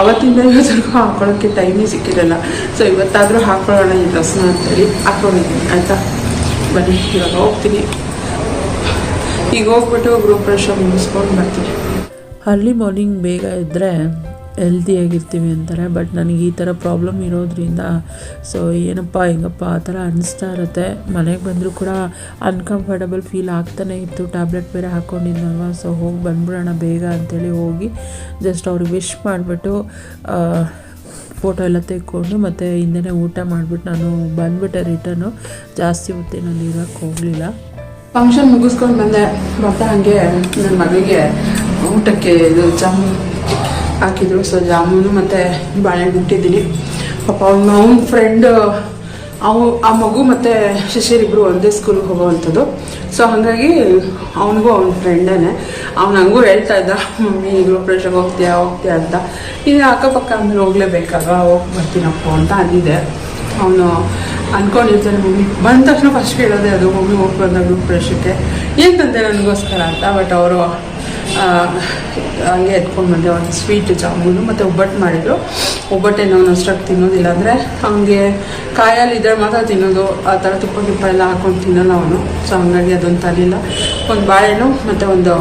ಅವತ್ತಿಂದ ಇವತ್ತರೆಗೂ ಹಾಕೊಳ್ಳೋಕ್ಕೆ ಟೈಮೇ ಸಿಕ್ಕಿರಲ್ಲ. ಸೊ ಇವತ್ತಾದರೂ ಹಾಕೊಳ್ಳೋಣ ಈ ಡ್ರೆಸ್ನ ಅಂತೇಳಿ ಹಾಕ್ಕೊಂಡಿದ್ದೀನಿ ಆಯಿತಾ? ಬನ್ನಿ, ಇವಾಗ ಹೋಗ್ತೀನಿ. ಈಗ ಹೋಗ್ಬಿಟ್ಟು ಗ್ರೂಪ್ ಪ್ರೆಶರ್ ಮುಗಿಸ್ಕೊಂಡು ಬರ್ತೀನಿ. ಅರ್ಲಿ ಮಾರ್ನಿಂಗ್ ಬೇಗ ಇದ್ದರೆ ಹೆಲ್ತಿಯಾಗಿರ್ತೀವಿ ಅಂತಾರೆ ಬಟ್ ನನಗೆ ಈ ಥರ ಪ್ರಾಬ್ಲಮ್ ಇರೋದ್ರಿಂದ ಸೊ ಏನಪ್ಪ, ಹೆಂಗಪ್ಪ, ಆ ಥರ ಅನ್ನಿಸ್ತಾ ಇರುತ್ತೆ. ಮನೆಗೆ ಬಂದರೂ ಕೂಡ ಅನ್ಕಂಫರ್ಟಬಲ್ ಫೀಲ್ ಆಗ್ತಾನೆ ಇತ್ತು. ಟ್ಯಾಬ್ಲೆಟ್ ಬೇರೆ ಹಾಕ್ಕೊಂಡಿದ್ನಲ್ವ ಸೊ ಹೋಗಿ ಬಂದ್ಬಿಡೋಣ ಬೇಗ ಅಂತೇಳಿ ಹೋಗಿ ಜಸ್ಟ್ ಅವ್ರಿಗೆ ವಿಶ್ ಮಾಡಿಬಿಟ್ಟು ಫೋಟೋ ಎಲ್ಲ ತೆಕ್ಕೊಂಡು ಮತ್ತು ಹಿಂದೆನೇ ಊಟ ಮಾಡಿಬಿಟ್ಟು ನಾನು ಬಂದುಬಿಟ್ಟೆ ರಿಟರ್ನು ಜಾಸ್ತಿ ಹೊತ್ತಿನಲ್ಲಿ ಇರೋಕ್ಕೆ ಹೋಗಲಿಲ್ಲ. ಫಂಕ್ಷನ್ ಮುಗಿಸ್ಕೊಂಡು ಬಂದೆ, ಮತ್ತೆ ಹಾಗೆ ನನ್ನ ಮಗಳಿಗೆ ಊಟಕ್ಕೆ ಇದು ಜಾಮೂನ್ ಹಾಕಿದ್ರು. ಸೊ ಜಾಮೂನು ಮತ್ತು ಬಾಳೆಹಣ್ಣು ಇಟ್ಟಿದ್ದೀನಿ ಪಾಪ ಅವ್ನು ಅವ್ನ ಫ್ರೆಂಡ್ ಅವು ಆ ಮಗು ಮತ್ತು ಶಿಷ್ಯರಿಬ್ಬರು ಒಂದೇ ಸ್ಕೂಲ್ಗೆ ಹೋಗೋವಂಥದ್ದು. ಸೊ ಹಾಗಾಗಿ ಅವನಿಗೂ ಅವ್ನ ಫ್ರೆಂಡೇ ಅವ್ನು ಹಂಗೂ ಹೇಳ್ತಾ ಇದ್ದ ಮಮ್ಮಿ ಈಗಲೂ ಪ್ರೆಷರ್ಗೆ ಹೋಗ್ತೀಯಾ ಹೋಗ್ತೀಯಾ ಅಂತ. ಈಗ ಅಕ್ಕಪಕ್ಕ ಅಂದ್ರೆ ಹೋಗ್ಲೇಬೇಕಾಗ, ಹೋಗಿ ಬರ್ತೀನಪ್ಪ ಅಂತ ಅಂದಿದೆ ಅವನು ಅನ್ಕೊಂಡಿರ್ತಾನೆ, ಮಮ್ಮಿ, ಬಂದ ತಕ್ಷಣ ಫಸ್ಟ್ ಕೇಳೋದೇ ಅದು. ಮಮ್ಮಿ ಹೋಗಿ ಬಂದಾಗ ಪ್ರೆಷಕ್ಕೆ ಏನು ತಂದೆ ನನಗೋಸ್ಕರ ಅಂತ? ಬಟ್ ಅವರು ಹಂಗೆ ಎತ್ಕೊಂಡು ಬಂದೆ, ಒಂದು ಸ್ವೀಟ್ ಜಾಮೂನು ಮತ್ತು ಒಬ್ಬಟ್ಟು ಮಾಡಿದ್ರು. ಒಬ್ಬಟ್ಟೇನು ಅವನು ಅಷ್ಟಾಗಿ ತಿನ್ನೋದಿಲ್ಲ ಅಂದರೆ ಹಂಗೆ ಕಾಯಲ್ಲಿ ಇದ್ರೆ ಮಾತ್ರ ತಿನ್ನೋದು, ಆ ಥರ ತುಪ್ಪ ತುಪ್ಪ ಎಲ್ಲ ಹಾಕೊಂಡು ತಿನ್ನೋಲ್ಲ ಅವನು. ಸೊ ಹಂಗಾಗಿ ಅದೊಂದು ತರಲಿಲ್ಲ. ಒಂದು ಬಾಳೆಹಣ್ಣು ಮತ್ತು ಒಂದು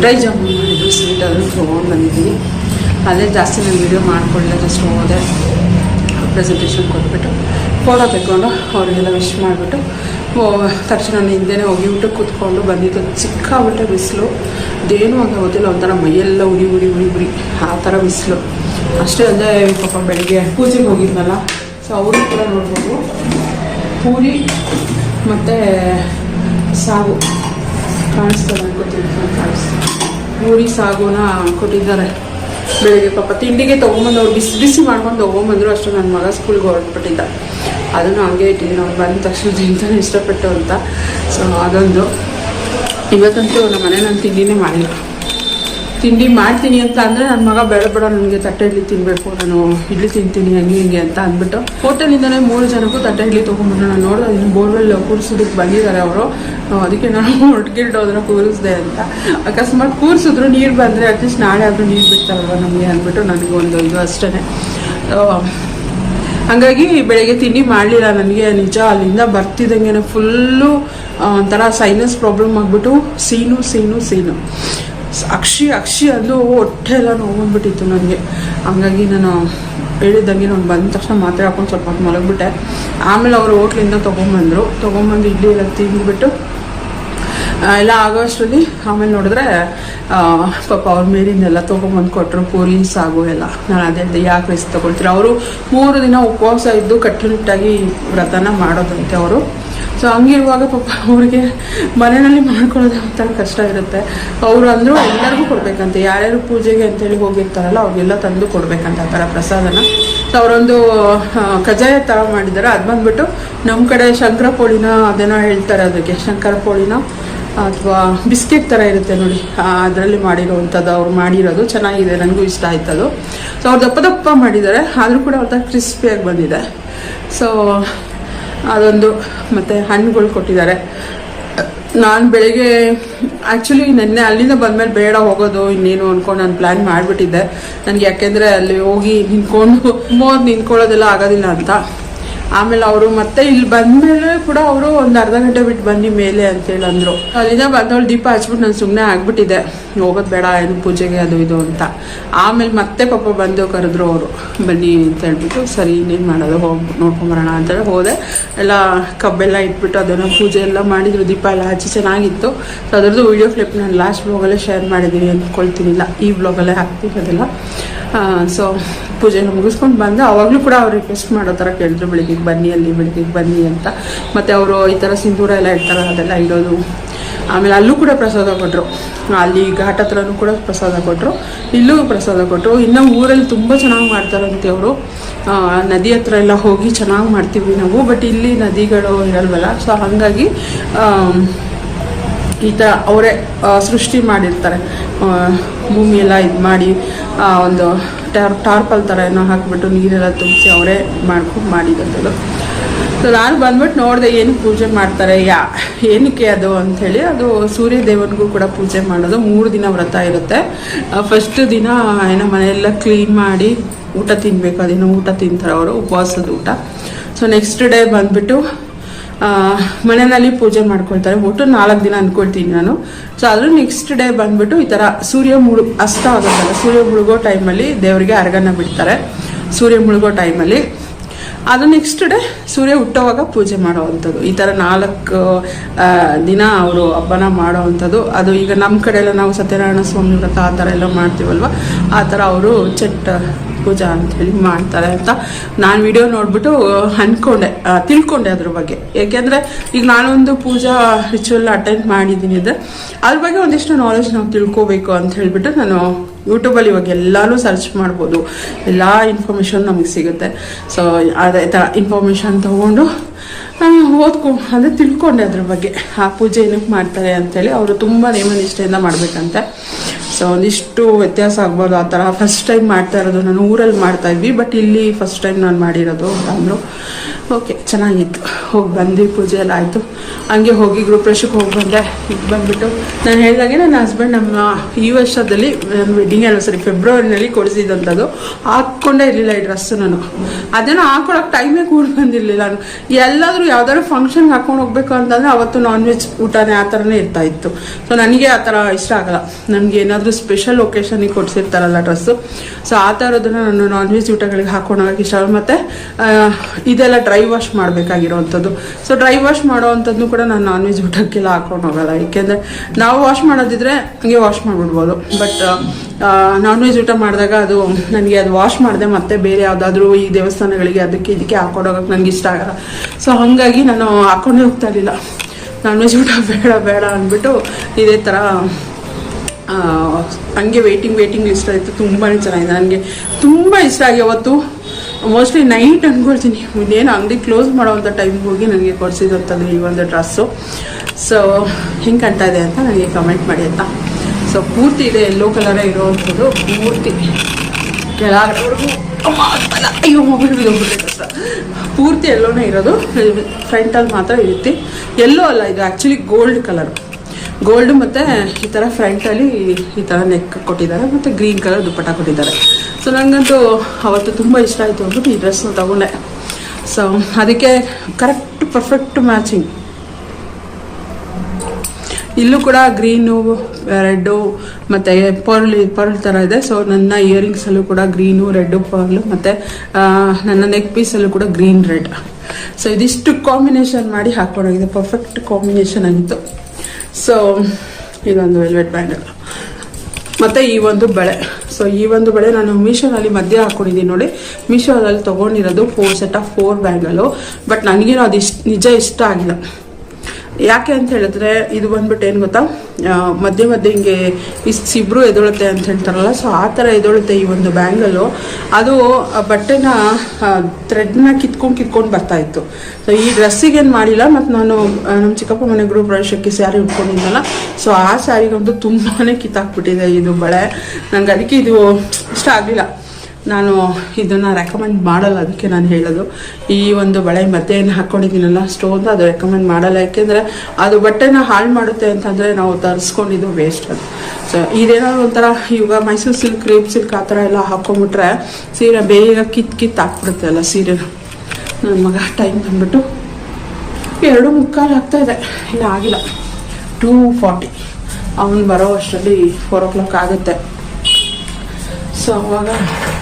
ಡ್ರೈ ಜಾಮೂನ್ ಮಾಡಿದ್ರು ಸ್ವೀಟ್ ಅದನ್ನು ತೊಗೊಂಡು ಬಂದಿದ್ದೀನಿ. ಅದೇ ಜಾಸ್ತಿ ನಾನು ವೀಡಿಯೋ ಮಾಡ್ಕೊಳ್ಳಿಲ್ಲ ಜಸ್ಟ್ ಹೋದೆ. ಪ್ರೆಸೆಂಟೇಷನ್ ಕೊಟ್ಬಿಟ್ಟು ಫೋಟೋ ತೆಕ್ಕೊಂಡು ಅವರಿಗೆಲ್ಲ ವಿಶ್ ಮಾಡಿಬಿಟ್ಟು ತಕ್ಷಣ ಹಿಂದೆನೇ ಹೋಗಿ ಊಟಕ್ಕೆ ಕೂತ್ಕೊಂಡು ಬಂದಿದ್ದು. ಸಿಕ್ಕಾಬಿಟ್ಟೆ ಬಿಸಿಲು. ಅದೇನು ಅಂತ ಗೊತ್ತಿಲ್ಲ, ಒಂಥರ ಮೈಯೆಲ್ಲ ಉರಿ ಉರಿ ಉರಿ ಉರಿ. ಆ ಥರ ಬಿಸಿಲು. ಅಷ್ಟೇ ಅಲ್ಲದೆ ಪಾಪ ಬೆಳಿಗ್ಗೆ ಪೂಜೆಗೆ ಹೋಗಿದ್ನಲ್ಲ ಸೊ ಅವರು ಕೂಡ ನೋಡ್ಬೋದು. ಪೂರಿ ಮತ್ತು ಸಾಗು. ಕಾಣಿಸ್ತದೆ ಅನ್ಕೋತೀನಿ ಕಾಣಿಸ್ತು ಪೂರಿ, ಸಾಗುನ ಕೊಟ್ಟಿದ್ದಾರೆ. ಬೆಳಿಗ್ಗೆ ಪಾಪ ತಿಂಡಿಗೆ ತೊಗೊಂಬಂದು, ಅವ್ರು ಬಿಸಿ ಬಿಸಿ ಮಾಡ್ಕೊಂಡು ತೊಗೊಂಬಂದ್ರು ಅಷ್ಟು. ನನ್ನ ಮಗ ಸ್ಕೂಲ್ಗೆ ಹೊರಟ್ಬಿಟ್ಟಿದ್ದ. ಅದನ್ನು ಹಂಗೆ ಇಟ್ಟಿದ್ದೀನಿ. ಅವ್ನು ಬಂದ ತಕ್ಷಣ ತಿಂತಾನೆ ಇಷ್ಟಪಟ್ಟು ಅಂತ. ಸೊ ಅದೊಂದು. ಇವತ್ತಂತೂ ನಮ್ಮ ಮನೆ ನಾನು ತಿಂಡಿನೇ ಮಾಡಿಲ್ಲ. ತಿಂಡಿ ಮಾಡ್ತೀನಿ ಅಂತ ಅಂದರೆ ನನ್ನ ಮಗ ಬೇಡ ಬೇಡ, ನನಗೆ ತಟ್ಟೆ ಇಡ್ಲಿ ತಿನ್ನಬೇಕು ನಾನು ಇಡ್ಲಿ ತಿಂತೀನಿ, ಹಂಗೆ ಹಿಂಗೆ ಅಂತ ಅಂದ್ಬಿಟ್ಟು ಹೋಟೆಲಿಂದನೇ ಮೂರು ಜನಕ್ಕೂ ತಟ್ಟೆ ಇಡ್ಲಿ ತೊಗೊಂಡ್ಬಿಟ್ಟು ನಾನು ನೋಡಿದೆ, ಇನ್ನು ಬೋರ್ವೆಲ್ ಕೂರಿಸೋದಕ್ಕೆ ಬಂದಿದ್ದಾರೆ ಅವರು. ಅದಕ್ಕೆ ನಾನು ಹೋದ್ರೆ ಕೂರಿಸ್ದೆ ಅಂತ. ಅಕಸ್ಮಾತ್ ಕೂರಿಸಿದ್ರು ನೀರು ಬಂದರೆ ಅಟ್ಲೀಸ್ಟ್ ನಾಳೆ ಆದರೂ ನೀರು ಬಿಡ್ತಾರಲ್ವ ನಮಗೆ ಅಂದ್ಬಿಟ್ಟು ನನಗೆ ಒಂದು ಇದು ಅಷ್ಟೇ ಹಂಗಾಗಿ ಬೆಳಗ್ಗೆ ತಿಂಡಿ ಮಾಡಲಿಲ್ಲ ನನಗೆ, ನಿಜ ಅಲ್ಲಿಂದ ಬರ್ತಿದ್ದಂಗೆ ಫುಲ್ಲು ಒಂಥರ ಸೈನಸ್ ಪ್ರಾಬ್ಲಮ್ ಆಗಿಬಿಟ್ಟು ಸೀನು ಸೀನು ಸೀನು. ಅಕ್ಷಿ ಅಕ್ಷಿ ಅಂದು ಹೊಟ್ಟೆ ಎಲ್ಲ ನೋವಂದ್ಬಿಟ್ಟಿತ್ತು ನನಗೆ. ಹಂಗಾಗಿ ನಾನು ಹೇಳಿದ್ದಂಗೆ ನಾನು ಬಂದ ತಕ್ಷಣ ಮಾತ್ರೆ ಹಾಕೊಂಡು ಸ್ವಲ್ಪ ಮಲಗಿಬಿಟ್ಟೆ. ಆಮೇಲೆ ಅವರು ಹೋಟ್ಲಿಂದ ತೊಗೊಂಬಂದರು. ತೊಗೊಂಬಂದು ಇಡ್ಲಿ ಎಲ್ಲ ತಿಂದ್ಬಿಟ್ಟು ಎಲ್ಲ ಆಗೋ ಅಷ್ಟರಲ್ಲಿ ಆಮೇಲೆ ನೋಡಿದ್ರೆ ಪಾಪ ಅವ್ರ ಮೇಲಿಂದೆಲ್ಲ ತೊಗೊಂಬಂದು ಕೊಟ್ಟರು ಪೂರಿ ಸಾಗು ಎಲ್ಲ. ನಾನು ಅದೇ ಅದೇ ಯಾಕೆ ರೈಸ್ ತೊಗೊಳ್ತೀರಿ? ಅವರು ಮೂರು ದಿನ ಉಪವಾಸ ಇದ್ದು ಕಟ್ಟುನಿಟ್ಟಾಗಿ ವ್ರತನ ಮಾಡೋದಂತೆ ಅವರು. ಸೊ ಹಂಗಿರುವಾಗ ಪಾಪ ಅವ್ರಿಗೆ ಮನೆಯಲ್ಲಿ ಮಾಡ್ಕೊಳ್ಳೋದು ಒಂಥರ ಕಷ್ಟ ಇರುತ್ತೆ. ಅವರು ಅಂದರು ಎಲ್ಲರಿಗೂ ಕೊಡಬೇಕಂತೆ. ಯಾರ್ಯಾರು ಪೂಜೆಗೆ ಅಂತೇಳಿ ಹೋಗಿರ್ತಾರಲ್ಲ, ಅವ್ರಿಗೆಲ್ಲ ತಂದು ಕೊಡಬೇಕಂತ ಆ ಥರ ಪ್ರಸಾದನ. ಸೊ ಅವರೊಂದು ಕಜಾಯ ಥರ ಮಾಡಿದ್ದಾರೆ ಅದು ಬಂದ್ಬಿಟ್ಟು ನಮ್ಮ ಕಡೆ ಶಂಕರ ಪೋಳಿನ ಅದೇನೋ ಹೇಳ್ತಾರೆ ಅದಕ್ಕೆ. ಶಂಕರ ಪೋಳಿನ ಅಥವಾ ಬಿಸ್ಕೆಟ್ ಥರ ಇರುತ್ತೆ ನೋಡಿ. ಅದರಲ್ಲಿ ಮಾಡಿರೋವಂಥದ್ದು ಅವ್ರು ಮಾಡಿರೋದು. ಚೆನ್ನಾಗಿದೆ. ನನಗೂ ಇಷ್ಟ ಆಯ್ತು ಅದು. ಸೊ ಅವ್ರು ದಪ್ಪ ದಪ್ಪ ಮಾಡಿದ್ದಾರೆ. ಆದರೂ ಕೂಡ ಅವ್ರ ಕ್ರಿಸ್ಪಿಯಾಗಿ ಬಂದಿದೆ. ಸೊ ಅದೊಂದು ಮತ್ತು ಹಣ್ಣುಗಳು ಕೊಟ್ಟಿದ್ದಾರೆ. ನಾನು ಬೆಳಿಗ್ಗೆ ಆ್ಯಕ್ಚುಲಿ ನಿನ್ನೆ ಅಲ್ಲಿಂದ ಬಂದಮೇಲೆ ಬೇಡ ಹೋಗೋದು, ಇನ್ನೇನು ಅಂದ್ಕೊಂಡು ನಾನು ಪ್ಲ್ಯಾನ್ ಮಾಡಿಬಿಟ್ಟಿದ್ದೆ. ನನಗೆ ಯಾಕೆಂದರೆ ಅಲ್ಲಿ ಹೋಗಿ ನಿಂತ್ಕೊಂಡು ಮೋರ್ ನಿಂತ್ಕೊಳ್ಳೋದೆಲ್ಲ ಆಗೋದಿಲ್ಲ ಅಂತ. ಆಮೇಲೆ ಅವರು ಮತ್ತೆ ಇಲ್ಲಿ ಬಂದ್ಮೇಲೆ ಕೂಡ ಅವರು ಒಂದು ಅರ್ಧ ಗಂಟೆ ಬಿಟ್ಟು ಬನ್ನಿ ಮೇಲೆ ಅಂತೇಳಿ ಅಂದರು. ಅಲ್ಲಿಂದ ಬಂದವಳು ದೀಪ ಹಚ್ಬಿಟ್ಟು ನಾನು ಸುಮ್ಮನೆ ಆಗ್ಬಿಟ್ಟಿದ್ದೆ ಹೋಗೋದು ಬೇಡ, ಏನು ಪೂಜೆಗೆ ಅದು ಇದು ಅಂತ. ಆಮೇಲೆ ಮತ್ತೆ ಪಾಪ ಬಂದು ಕರೆದ್ರು ಅವರು. ಬನ್ನಿ ಅಂತ ಹೇಳ್ಬಿಟ್ಟು ಸರಿ, ಇನ್ನೇನು ಮಾಡೋದು? ಹೋಗಿ ನೋಡ್ಕೊಂಬರೋಣ ಅಂತೇಳಿ ಹೋದೆ. ಎಲ್ಲ ಕಬ್ಬೆಲ್ಲ ಇಟ್ಬಿಟ್ಟು ಅದನ್ನು ಪೂಜೆ ಎಲ್ಲ ಮಾಡಿದ್ರು, ದೀಪ ಎಲ್ಲ ಹಚ್ಚಿ ಚೆನ್ನಾಗಿತ್ತು. ಸೊ ಅದರದ್ದು ವೀಡಿಯೋ ಕ್ಲಿಪ್ ನಾನು ಲಾಸ್ಟ್ ಬ್ಲಾಗಲ್ಲೇ ಶೇರ್ ಮಾಡಿದ್ದೀನಿ ಅಂದ್ಕೊಳ್ತೀನಿಲ್ಲ ಈ ಬ್ಲಾಗಲ್ಲೇ ಹಾಕ್ತೀನಿ ಅದೆಲ್ಲ. ಸೊ ಪೂಜೆನ ಮುಗಿಸ್ಕೊಂಡು ಬಂದು. ಅವಾಗಲೂ ಕೂಡ ಅವ್ರು ರಿಕ್ವೆಸ್ಟ್ ಮಾಡೋ ಥರ ಕೇಳಿದ್ರು ಬೆಳಿಗ್ಗೆ. ಬನ್ನಿ, ಅಲ್ಲಿ ಬೆಳಿಗ್ಗೆ ಬನ್ನಿ ಅಂತ. ಮತ್ತು ಅವರು ಈ ಥರ ಸಿಂಧೂರ ಎಲ್ಲ ಇಡ್ತಾರೆ, ಅದೆಲ್ಲ ಇಡೋದು. ಆಮೇಲೆ ಅಲ್ಲೂ ಕೂಡ ಪ್ರಸಾದ ಕೊಟ್ಟರು ಅಲ್ಲಿ ಘಾಟ್ ಹತ್ರನೂ ಕೂಡ ಪ್ರಸಾದ ಕೊಟ್ಟರು ಇಲ್ಲೂ ಪ್ರಸಾದ ಕೊಟ್ಟರು ಇನ್ನು ಊರಲ್ಲಿ ತುಂಬ ಚೆನ್ನಾಗಿ ಮಾಡ್ತಾರಂತೆ ಅವರು. ನದಿ ಹತ್ರ ಎಲ್ಲ ಹೋಗಿ ಚೆನ್ನಾಗಿ ಮಾಡ್ತೀವಿ ನಾವು ಬಟ್ ಇಲ್ಲಿ ನದಿಗಳು ಇರಲ್ವಲ್ಲ? ಸೊ ಹಾಗಾಗಿ ಈ ಥರ ಅವರೇ ಸೃಷ್ಟಿ ಮಾಡಿರ್ತಾರೆ. ಭೂಮಿ ಎಲ್ಲ ಇದು ಮಾಡಿ ಒಂದು ಟಾರ್ ಟಾರ್ಪಲ್ ಥರ ಏನೋ ಹಾಕಿಬಿಟ್ಟು ನೀರೆಲ್ಲ ತುಂಬಿಸಿ ಅವರೇ ಮಾಡ್ಕೊಂಡು ಮಾಡಿದಂಥದ್ದು ಸೊ ನಾನು ಬಂದ್ಬಿಟ್ಟು ನೋಡಿದೆ ಏನು ಪೂಜೆ ಮಾಡ್ತಾರೆ, ಯಾ, ಏನಕ್ಕೆ ಅದು ಅಂಥೇಳಿ, ಅದು ಸೂರ್ಯ ದೇವನಿಗೂ ಕೂಡ ಪೂಜೆ ಮಾಡೋದು. ಮೂರು ದಿನ ವ್ರತ ಇರುತ್ತೆ. ಫಸ್ಟ್ ದಿನ ಏನೋ ಮನೆಯೆಲ್ಲ ಕ್ಲೀನ್ ಮಾಡಿ ಊಟ ತಿನ್ನಬೇಕು ಅದೇನೋ ಊಟ ತಿಂತಾರೆ ಅವರು, ಉಪವಾಸದ ಊಟ. ಸೊ ನೆಕ್ಸ್ಟ್ ಡೇ ಬಂದ್ಬಿಟ್ಟು ಮನೆಯಲ್ಲಿ ಪೂಜೆ ಮಾಡ್ಕೊಳ್ತಾರೆ. ಒಟ್ಟು ನಾಲ್ಕು ದಿನ ಅಂದ್ಕೊಳ್ತೀನಿ ನಾನು. ಸೊ ಅದ್ರ ನೆಕ್ಸ್ಟ್ ಡೇ ಬಂದ್ಬಿಟ್ಟು ಈ ಥರ ಸೂರ್ಯ ಮುಳು, ಅಸ್ತ ಆಗುತ್ತಲ್ಲ, ಸೂರ್ಯ ಮುಳುಗೋ ಟೈಮಲ್ಲಿ ದೇವರಿಗೆ ಅರ್ಗನ್ನ ಬಿಡ್ತಾರೆ. ಸೂರ್ಯ ಮುಳುಗೋ ಟೈಮಲ್ಲಿ ಅದು ನೆಕ್ಸ್ಟ್ ಡೇ ಸೂರ್ಯ ಹುಟ್ಟೋವಾಗ ಪೂಜೆ ಮಾಡೋವಂಥದ್ದು. ಈ ಥರ ನಾಲ್ಕು ದಿನ ಅವರು ಹಬ್ಬನ ಮಾಡೋವಂಥದ್ದು. ಅದು ಈಗ ನಮ್ಮ ಕಡೆ ಎಲ್ಲ ನಾವು ಸತ್ಯನಾರಾಯಣ ಸ್ವಾಮಿ ವ್ರತ ಆ ಥರ ಎಲ್ಲ ಮಾಡ್ತೀವಲ್ವ? ಆ ಥರ ಅವರು ಚೆಟ್ ಪೂಜಾ ಅಂಥೇಳಿ ಮಾಡ್ತಾರೆ ಅಂತ ನಾನು ವಿಡಿಯೋ ನೋಡ್ಬಿಟ್ಟು ಅಂದ್ಕೊಂಡೆ ತಿಳ್ಕೊಂಡೆ ಅದ್ರ ಬಗ್ಗೆ. ಯಾಕೆಂದರೆ ಈಗ ನಾನೊಂದು ಪೂಜಾ ರಿಚುವಲ್ ಅಟೆಂಡ್ ಮಾಡಿದ್ದೀನಿ ಅಂದರೆ ಅದ್ರ ಬಗ್ಗೆ ಒಂದಿಷ್ಟು ನಾಲೆಜ್ ನಾವು ತಿಳ್ಕೊಬೇಕು ಅಂತ ಹೇಳಿಬಿಟ್ಟು ನಾನು ಯೂಟ್ಯೂಬಲ್ಲಿ ಇವಾಗ ಎಲ್ಲಾನು ಸರ್ಚ್ ಮಾಡ್ಬೋದು. ಎಲ್ಲ ಇನ್ಫಾರ್ಮೇಷನ್ ನಮಗೆ ಸಿಗುತ್ತೆ. ಸೊ ಅದೇ ಥರ ಇನ್ಫಾರ್ಮೇಷನ್ ತೊಗೊಂಡು ಓದ್ಕೊ, ಅಂದರೆ ತಿಳ್ಕೊಂಡೆ ಅದ್ರ ಬಗ್ಗೆ. ಆ, ಪೂಜೆ ಏನಕ್ಕೆ ಮಾಡ್ತಾರೆ ಅಂತೇಳಿ ಅವರು ತುಂಬ ನೇಮನಿಷ್ಠೆಯಿಂದ ಮಾಡಬೇಕಂತೆ. ಸೊ ಒಂದಿಷ್ಟು ವ್ಯತ್ಯಾಸ ಆಗ್ಬೋದು ಆ ಥರ. ಫಸ್ಟ್ ಟೈಮ್ ಮಾಡ್ತಾ ಇರೋದು ನಾನು ಊರಲ್ಲಿ ಮಾಡ್ತಾ ಇದ್ವಿ ಬಟ್ ಇಲ್ಲಿ ಫಸ್ಟ್ ಟೈಮ್ ನಾನು ಮಾಡಿರೋದು ಅಂತ ಅಂದರು. ಓಕೆ, ಚೆನ್ನಾಗಿತ್ತು. ಹೋಗಿ ಬಂದು ಪೂಜೆ ಎಲ್ಲ ಆಯಿತು. ಹಂಗೆ ಹೋಗಿ ಗೃಹಪ್ರವೇಶಕ್ಕೆ ಹೋಗಿ ಬಂದೆ. ಬಂದ್ಬಿಟ್ಟು ನಾನು ಹೇಳಿದಾಗೆ ನನ್ನ ಹಸ್ಬೆಂಡ್ ನಮ್ಮ ಈ ವರ್ಷದಲ್ಲಿ ನನ್ನ ವೆಡ್ಡಿಂಗ್ ಆ್ಯನಿವರ್ಸರಿ ಫೆಬ್ರವರಿನಲ್ಲಿ ಕೊಡಿಸಿದಂಥದ್ದು. ಹಾಕ್ಕೊಂಡೇ ಇರಲಿಲ್ಲ ಈ ಡ್ರೆಸ್ಸು ನಾನು. ಅದನ್ನು ಹಾಕೊಳಕ್ಕೆ ಟೈಮೇ ಕೂಡ ಬಂದಿರಲಿಲ್ಲ. ನಾನು ಎಲ್ಲಾದರೂ ಯಾವ್ದಾದ್ರು ಫಂಕ್ಷನ್ಗೆ ಹಾಕೊಂಡು ಹೋಗ್ಬೇಕು ಅಂತಂದರೆ ಅವತ್ತು ನಾನ್ ವೆಜ್ ಊಟನೇ ಆ ಥರನೇ ಇರ್ತಾ ಇತ್ತು. ಸೊ ನನಗೆ ಆ ಥರ ಇಷ್ಟ ಆಗಲ್ಲ. ನನಗೆ ಏನಾದರೂ ಸ್ಪೆಷಲ್ ಒಕೇಶನಿಗೆ ಕೊಡಿಸಿರ್ತಾರಲ್ಲ ಡ್ರೆಸ್ಸು ಸೊ ಆ ಥರದನ್ನು ನಾನು ನಾನ್ ವೆಜ್ ಊಟಗಳಿಗೆ ಹಾಕೊಂಡು ಹೋಗೋಕ್ಕೆ ಇಷ್ಟ ಮತ್ತು ಇದೆಲ್ಲ ಡ್ರೈ ವಾಶ್ ಮಾಡಬೇಕಾಗಿರೋವಂಥದ್ದು ಸೊ ಡ್ರೈ ವಾಶ್ ಮಾಡೋವಂಥದ್ದು ಕೂಡ ನಾನು ನಾನ್ ವೆಜ್ ಊಟಕ್ಕೆಲ್ಲ ಹಾಕೊಂಡು ಹೋಗಲ್ಲ. ಏಕೆಂದರೆ ನಾವು ವಾಶ್ ಮಾಡೋದಿದ್ರೆ ಹಂಗೆ ವಾಶ್ ಮಾಡಿಬಿಡ್ಬೋದು. ಬಟ್ ನಾನ್ ವೆಜ್ ಊಟ ಮಾಡಿದಾಗ ಅದು ನನಗೆ ಅದು ವಾಶ್ ಮಾಡಿದೆ ಮತ್ತೆ ಬೇರೆ ಯಾವುದಾದ್ರೂ ಈ ದೇವಸ್ಥಾನಗಳಿಗೆ ಅದಕ್ಕೆ ಇದಕ್ಕೆ ಹಾಕೊಂಡು ಹೋಗಕ್ಕೆ ನನಗೆ ಇಷ್ಟ ಆಗಲ್ಲ. ಸೊ ಹಾಗಾಗಿ ನಾನು ಹಾಕೊಂಡೇ ಹೋಗ್ತಾ ಇರಲಿಲ್ಲ. ನಾನ್ ವೆಜ್ ಊಟ ಬೇಡ ಬೇಡ ಅಂದ್ಬಿಟ್ಟು ಇದೇ ಥರ ಹಂಗೆ ವೇಟಿಂಗ್ ವೇಟಿಂಗ್ ಲಿಸ್ಟ್ ಆಯಿತು ತುಂಬಾ ಚೆನ್ನಾಗಿದೆ. ನನಗೆ ತುಂಬ ಇಷ್ಟ ಆಗಿ ಅವತ್ತು ಮೋಸ್ಟ್ಲಿ ನೈಟ್ ಅಂದ್ಕೊಳ್ತೀನಿ ಇನ್ನೇನು ಅಂಗಡಿ ಕ್ಲೋಸ್ ಮಾಡೋವಂಥ ಟೈಮ್ಗೆ ಹೋಗಿ ನನಗೆ ಕೊಡಿಸಿದಂಥದ್ದು ಈ ಒಂದು ಡ್ರೆಸ್ಸು ಸೊ ಹೆಂಗೆ ಕಾಣ್ತಾ ಇದೆ ಅಂತ ನನಗೆ ಕಮೆಂಟ್ ಮಾಡಿ ಅಂತ ಸೊ ಪೂರ್ತಿ ಇದೆ ಎಲ್ಲೋ ಕಲರೇ ಇರೋವಂಥದ್ದು ಪೂರ್ತಿ ಕೆಳಗಡೆವರೆಗೂ ಅಯ್ಯೋ ಮೊಬೈಲ್ ಪೂರ್ತಿ ಎಲ್ಲೋನೇ ಇರೋದು. ಫ್ರಂಟಲ್ಲಿ ಮಾತ್ರ ಇರುತ್ತೆ. ಎಲ್ಲೋ ಅಲ್ಲ, ಇದು ಆ್ಯಕ್ಚುಲಿ ಗೋಲ್ಡ್ ಕಲರ್ ಗೋಲ್ಡ್ ಮತ್ತು ಈ ಥರ ಫ್ರಂಟಲ್ಲಿ ಈ ಥರ ನೆಕ್ ಕೊಟ್ಟಿದ್ದಾರೆ, ಮತ್ತು ಗ್ರೀನ್ ಕಲರ್ ದುಪ್ಪಟ್ಟ ಕೊಟ್ಟಿದ್ದಾರೆ. ಸೊ ನನಗಂತೂ ಅವತ್ತು ತುಂಬ ಇಷ್ಟ ಆಯಿತು ಅಂದ್ಬಿಟ್ಟು ಈ ಡ್ರೆಸ್ನ ತಗೊಂಡೆ. ಸೊ ಅದಕ್ಕೆ ಕರೆಕ್ಟ್ ಪರ್ಫೆಕ್ಟ್ ಮ್ಯಾಚಿಂಗ್ ಇಲ್ಲೂ ಕೂಡ ಗ್ರೀನು ರೆಡ್ಡು ಮತ್ತು ಪರ್ಲ್ ಪರ್ಲ್ ಥರ ಇದೆ. ಸೊ ನನ್ನ ಇಯರಿಂಗ್ಸಲ್ಲೂ ಕೂಡ ಗ್ರೀನು ರೆಡ್ಡು ಪರ್ಲು ಮತ್ತು ನನ್ನ ನೆಕ್ ಪೀಸಲ್ಲೂ ಕೂಡ ಗ್ರೀನ್ ರೆಡ್ ಸೊ ಇದಿಷ್ಟು ಕಾಂಬಿನೇಷನ್ ಮಾಡಿ ಹಾಕ್ಕೊಂಡೋಗಿದೆ. ಪರ್ಫೆಕ್ಟ್ ಕಾಂಬಿನೇಷನ್ ಆಗಿತ್ತು ಸೊ ಇದೊಂದು ವೆಲ್ವೆಟ್ ಬ್ಯಾಂಡಲ್ ಮತ್ತು ಈ ಒಂದು ಬಳೆ. ಸೊ ಈ ಒಂದು ಬಳೆ ನಾನು ಮೀಶೋನಲ್ಲಿ ಮಧ್ಯೆ ಹಾಕೊಂಡಿದ್ದೀನಿ ನೋಡಿ. ಮೀಶೋದಲ್ಲಿ ತೊಗೊಂಡಿರೋದು four set of four bangle but ನನಗೇನು ಅದು ಇಷ್ಟ ನಿಜ ಇಷ್ಟ ಆಗಿಲ್ಲ. ಯಾಕೆ ಅಂತ ಹೇಳಿದ್ರೆ ಇದು ಬಂದ್ಬಿಟ್ಟು ಏನು ಗೊತ್ತಾ? ಮಧ್ಯ ಮಧ್ಯೆ ಹಿಂಗೆ ಇಷ್ಟು ಸಿಬ್ರು ಎದೊಳುತ್ತೆ ಅಂತ ಹೇಳ್ತಾರಲ್ಲ ಸೊ ಆ ಥರ ಎದೊಳುತ್ತೆ ಈ ಒಂದು ಬ್ಯಾಂಗಲು ಅದು ಬಟ್ಟೆನ ಥ್ರೆಡ್ನ ಕಿತ್ಕೊಂಡು ಕಿತ್ಕೊಂಡು ಬರ್ತಾ ಇತ್ತು. ಸೊ ಈ ಡ್ರೆಸ್ಸಿಗೆ ಏನು ಮಾಡಿಲ್ಲ, ಮತ್ತು ನಾನು ನಮ್ಮ ಚಿಕ್ಕಪ್ಪ ಮನೆ ಗೃಹ ಪ್ರವೇಶಕ್ಕೆ ಸ್ಯಾರಿ ಉಟ್ಕೊಂಡಿದ್ದಲ್ಲ ಸೊ ಆ ಸ್ಯಾರಿಗಂತೂ ತುಂಬಾ ಕಿತ್ತಾಕ್ಬಿಟ್ಟಿದೆ ಇದು ಬಳೆ. ನಂಗೆ ಅದಕ್ಕೆ ಇದು ಇಷ್ಟ ಆಗಲಿಲ್ಲ. ನಾನು ಇದನ್ನು ರೆಕಮೆಂಡ್ ಮಾಡಲ್ಲ ಅದಕ್ಕೆ ನಾನು ಹೇಳೋದು. ಈ ಒಂದು ಬಳೆ ಮತ್ತೆ ಏನು ಹಾಕ್ಕೊಂಡಿದ್ದೀನಲ್ಲ ಸ್ಟೋನ್ ಅದು ರೆಕಮೆಂಡ್ ಮಾಡಲ್ಲ. ಯಾಕೆಂದರೆ ಅದು ಬಟ್ಟೆನ ಹಾಳು ಮಾಡುತ್ತೆ ಅಂತಂದರೆ ನಾವು ತರಿಸ್ಕೊಂಡಿದ್ದು ವೇಸ್ಟ್ ಅದು. ಸೊ ಇದೇನಾದ್ರು ಒಂಥರ ಇವಾಗ ಮೈಸೂರು ಸಿಲ್ಕ್ ರೇಪ್ ಸಿಲ್ಕ್ ಆ ಥರ ಎಲ್ಲ ಹಾಕ್ಕೊಂಬಿಟ್ರೆ ಸೀರೆ ಬೇಗ ಕಿತ್ ಕಿತ್ತು ಹಾಕ್ಬಿಡುತ್ತೆ ಅಲ್ಲ ಸೀರೆ ನನ್ನ ಮಗ ಟೈಮ್ ಬಂದ್ಬಿಟ್ಟು ಎರಡು ಮುಕ್ಕಾಲು ಆಗ್ತಾ ಇದೆ. ಇಲ್ಲ ಆಗಿಲ್ಲ. ಟೂ ಫಾರ್ಟಿ ಅವನು ಬರೋ ಅಷ್ಟರಲ್ಲಿ ಫೋರ್ ಓ ಕ್ಲಾಕ್ ಆಗುತ್ತೆ. ಸೊ ಅವಾಗ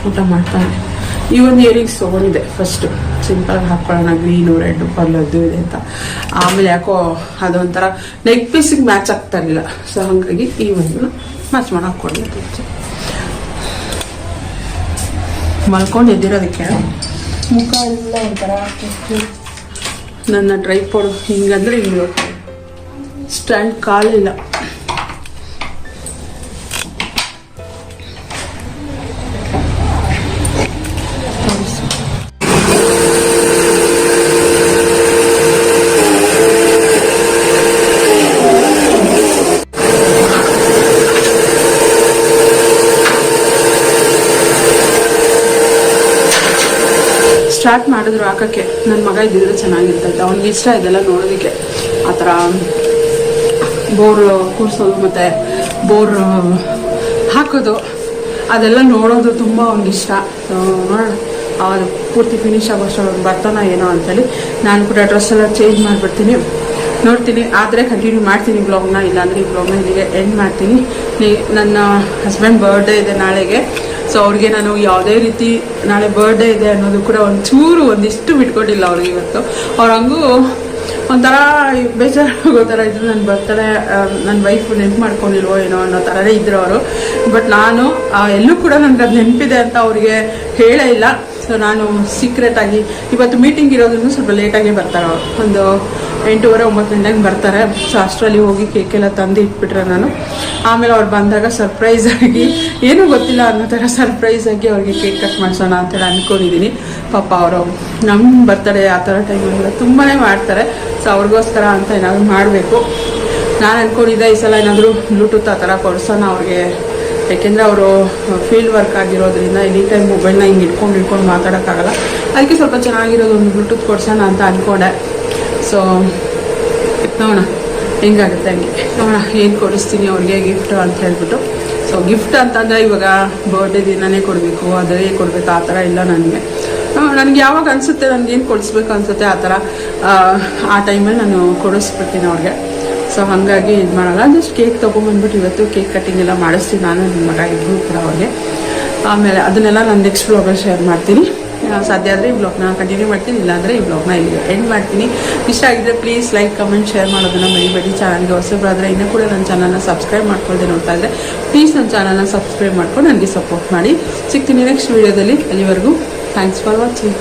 ಊಟ ಮಾಡ್ತಾನೆ. ಈ ಒಂದು ಇಯರಿಂಗ್ಸ್ ತೊಗೊಂಡಿದ್ದೆ ಫಸ್ಟು ಸಿಂಪಲ್ ಹಾಕ್ಕೊಳ್ಳೋಣ ಗ್ರೀನು ರೆಡ್ ಪರ್ಲದ್ದು ಇದೆ ಅಂತ. ಆಮೇಲೆ ಯಾಕೋ ಅದೊಂಥರ ನೆಕ್ ಪೀಸಿಗೆ ಮ್ಯಾಚ್ ಆಗ್ತಾ ಇರಲಿಲ್ಲ. ಸೊ ಹಾಗಾಗಿ ಈ ಒಂದು ಮ್ಯಾಚ್ ಮಾಡಿ ಹಾಕ್ಕೊಂಡಿದ್ದೆ ಮಲ್ಕೊಂಡು ಎದ್ದಿರೋದಕ್ಕೆ? ಮುಖ ಎಲ್ಲ ಒಂಥರ ನನ್ನ ಡ್ರೈ ಪೌಡರ್ ಹಿಂಗಂದ್ರೆ ಹಿಂಗೆ ಸ್ಟ್ಯಾಂಡ್ ಕಾಲಿಲ್ಲ. ಸ್ಟಾರ್ಟ್ ಮಾಡಿದ್ರು ಹಾಕಕ್ಕೆ. ನನ್ನ ಮಗ ಇದ್ದಿದ್ರೆ ಚೆನ್ನಾಗಿರ್ತೈತೆ ಅವ್ನಿಗೆ ಇಷ್ಟ ಇದೆಲ್ಲ ನೋಡೋದಕ್ಕೆ. ಆ ಥರ, ಬೋರ್ ಕೂರಿಸೋದು ಮತ್ತು ಬೋರ್ ಹಾಕೋದು, ಅದೆಲ್ಲ ನೋಡೋದು ತುಂಬ ಅವ್ನಿಗೆ ಇಷ್ಟ. ನೋಡೋಣ. ಅದು ಪೂರ್ತಿ ಫಿನಿಶ್ ಆಗೋಷ್ಟು ಬರ್ತಾನ ಏನೋ ಅಂತೇಳಿ ನಾನು ಕೂಡ ಡ್ರೆಸ್ ಎಲ್ಲ ಚೇಂಜ್ ಮಾಡಿಬಿಡ್ತೀನಿ. ನೋಡ್ತೀನಿ, ಆದರೆ ಕಂಟಿನ್ಯೂ ಮಾಡ್ತೀನಿ ಬ್ಲಾಗ್ನ ಇಲ್ಲಾಂದರೆ ಈ ಬ್ಲಾಗ್ನ ಇಲ್ಲಿಗೆ ಎಂಡ್ ಮಾಡ್ತೀನಿ. ನೀ- ನನ್ನ ಹಸ್ಬೆಂಡ್ ಬರ್ಡೇ ಇದೆ ನಾಳೆಗೆ. ಸೊ ಅವ್ರಿಗೆ ನಾನು ಯಾವುದೇ ರೀತಿ ನಾಳೆ ಬರ್ಡೇ ಇದೆ ಅನ್ನೋದು ಕೂಡ ಒಂಚೂರು ಒಂದಿಷ್ಟು ಬಿಟ್ಕೊಟ್ಟಿಲ್ಲ ಅವ್ರಿಗೆ ಇವತ್ತು. ಅವ್ರು ಹಂಗೂ ಒಂಥರ ಬೇಜಾರಾಗೋ ಥರ ಇದ್ರು. ನನ್ನ ಬರ್ತಡೇ ನನ್ನ ವೈಫ್ ನೆನ್ಪು ಮಾಡ್ಕೊಂಡಿಲ್ವೋ ಏನೋ ಅನ್ನೋ ಥರನೇ ಇದ್ರು ಅವರು. ಬಟ್ ನಾನು ಎಲ್ಲೂ ಕೂಡ ನನಗೆ ಅದು ನೆನಪಿದೆ ಅಂತ ಅವ್ರಿಗೆ ಹೇಳೇ ಇಲ್ಲ. ಸೊ ನಾನು ಸೀಕ್ರೆಟಾಗಿ ಇವತ್ತು ಮೀಟಿಂಗ್ ಇರೋದ್ರಿಂದ ಸ್ವಲ್ಪ ಲೇಟಾಗಿ ಬರ್ತಾರೆ ಅವರು. ಒಂದು ಎಂಟೂವರೆ ಒಂಬತ್ತು ಗಂಟೆಗೆ ಬರ್ತಾರೆ. ಸೊ ಅಷ್ಟರಲ್ಲಿ ಹೋಗಿ ಕೇಕೆಲ್ಲ ತಂದು ಇಟ್ಬಿಟ್ರೆ ನಾನು. ಆಮೇಲೆ ಅವ್ರು ಬಂದಾಗ ಸರ್ಪ್ರೈಸ್ ಆಗಿ, ಏನೂ ಗೊತ್ತಿಲ್ಲ ಅನ್ನೋ ಥರ ಸರ್ಪ್ರೈಸ್ ಆಗಿ ಅವ್ರಿಗೆ ಕೇಕ್ ಕಟ್ ಮಾಡಿಸೋಣ ಅಂತೇಳಿ ಅಂದ್ಕೊಂಡಿದ್ದೀನಿ ಪಾಪ ಅವರು ನಮ್ಮ ಬರ್ತಡೇ ಆ ಥರ ಟೈಮಲ್ಲೆಲ್ಲ ತುಂಬಾ ಮಾಡ್ತಾರೆ. ಸೊ ಅವ್ರಿಗೋಸ್ಕರ ಅಂತ ಏನಾದರೂ ಮಾಡಬೇಕು. ನಾನು ಅಂದ್ಕೊಂಡಿದ್ದೆ ಈ ಸಲ ಏನಾದರೂ ಬ್ಲೂಟೂತ್ ಆ ಥರ ಕೊಡಿಸೋಣ ಅವ್ರಿಗೆ. ಯಾಕೆಂದರೆ ಅವರು ಫೀಲ್ಡ್ ವರ್ಕ್ ಆಗಿರೋದ್ರಿಂದ ಎನಿ ಟೈಮ್ ಮೊಬೈಲ್ನ ಹಿಂಗೆ ಇಟ್ಕೊಂಡು ಇಟ್ಕೊಂಡು ಮಾತಾಡೋಕ್ಕಾಗಲ್ಲ. ಅದಕ್ಕೆ ಸ್ವಲ್ಪ ಚೆನ್ನಾಗಿರೋದು ಒಂದು ಬ್ಲೂಟೂತ್ ಕೊಡ್ಸೋಣ ಅಂತ ಅಂದ್ಕೊಂಡೆ ಸೊ ನೋಡೋಣ, ಹೆಂಗಾಗುತ್ತೆ ಹಂಗೆ ನೋಡೋಣ, ಏನು ಕೊಡಿಸ್ತೀನಿ ಅವ್ರಿಗೆ ಗಿಫ್ಟ್ ಅಂತ ಹೇಳ್ಬಿಟ್ಟು. ಸೊ ಗಿಫ್ಟ್ ಅಂತಂದರೆ ಇವಾಗ ಬರ್ಡೇ ದಿನನೇ ಕೊಡಬೇಕು ಅದೇ ಕೊಡಬೇಕು, ಆ ಥರ ಇಲ್ಲ ನನಗೆ. ನನಗೆ ಯಾವಾಗ ಅನಿಸುತ್ತೆ ನನಗೇನು ಕೊಡಿಸ್ಬೇಕು ಅನಿಸುತ್ತೆ ಆ ಥರ, ಆ ಟೈಮಲ್ಲಿ ನಾನು ಕೊಡಿಸ್ಬಿಡ್ತೀನಿ ಅವ್ರಿಗೆ. ಸೊ ಹಾಗಾಗಿ ಇದು ಮಾಡಲ್ಲ. ಜಸ್ಟ್ ಕೇಕ್ ತೊಗೊಂಬಂದ್ಬಿಟ್ಟು ಇವತ್ತು ಕೇಕ್ ಕಟ್ಟಿಂಗ್ ಎಲ್ಲ ಮಾಡಿಸ್ತೀನಿ ನಾನು ನನ್ನ ಮಗ ಇಬ್ಬರು ಕೂಡ ಅವ್ರಿಗೆ. ಆಮೇಲೆ ಅದನ್ನೆಲ್ಲ ನಾನು ನೆಕ್ಸ್ಟ್ ಬ್ಲಾಗಲ್ಲಿ ಶೇರ್ ಮಾಡ್ತೀನಿ. ಸಾಧ್ಯ ಆದರೆ ಈ ಬ್ಲಾಗ್ನ ಕಂಟಿನ್ಯೂ ಮಾಡ್ತೀನಿ, ಇಲ್ಲಾಂದರೆ ಈ ಬ್ಲಾಗ್ನ ಇಲ್ಲಿ ಎಂಡ್ ಮಾಡ್ತೀನಿ. ಇಷ್ಟ ಆಗಿದ್ರೆ ಪ್ಲೀಸ್ ಲೈಕ್ ಕಮೆಂಟ್ ಶೇರ್ ಮಾಡೋದನ್ನು ಮರಿಬೇಡಿ. ಚಾನಲ್ಗೆ ಹೊಸಬರಾದರೆ ಇನ್ನೂ ಕೂಡ ನನ್ನ ಚಾನಲ್ನ ಸಬ್ಸ್ಕ್ರೈಬ್ ಮಾಡ್ಕೊಳ್ಳದೆ ನೋಡ್ತಾ ಇದ್ದರೆ ಪ್ಲೀಸ್ ನನ್ನ ಚಾನಲ್ನ ಸಬ್ಸ್ಕ್ರೈಬ್ ಮಾಡ್ಕೊಂಡು ನನಗೆ ಸಪೋರ್ಟ್ ಮಾಡಿ. ಸಿಗ್ತೀನಿ ನೆಕ್ಸ್ಟ್ ವೀಡಿಯೋದಲ್ಲಿ ಅಲ್ಲಿವರೆಗೂ ಥ್ಯಾಂಕ್ಸ್ ಫಾರ್ ವಾಚಿಂಗ್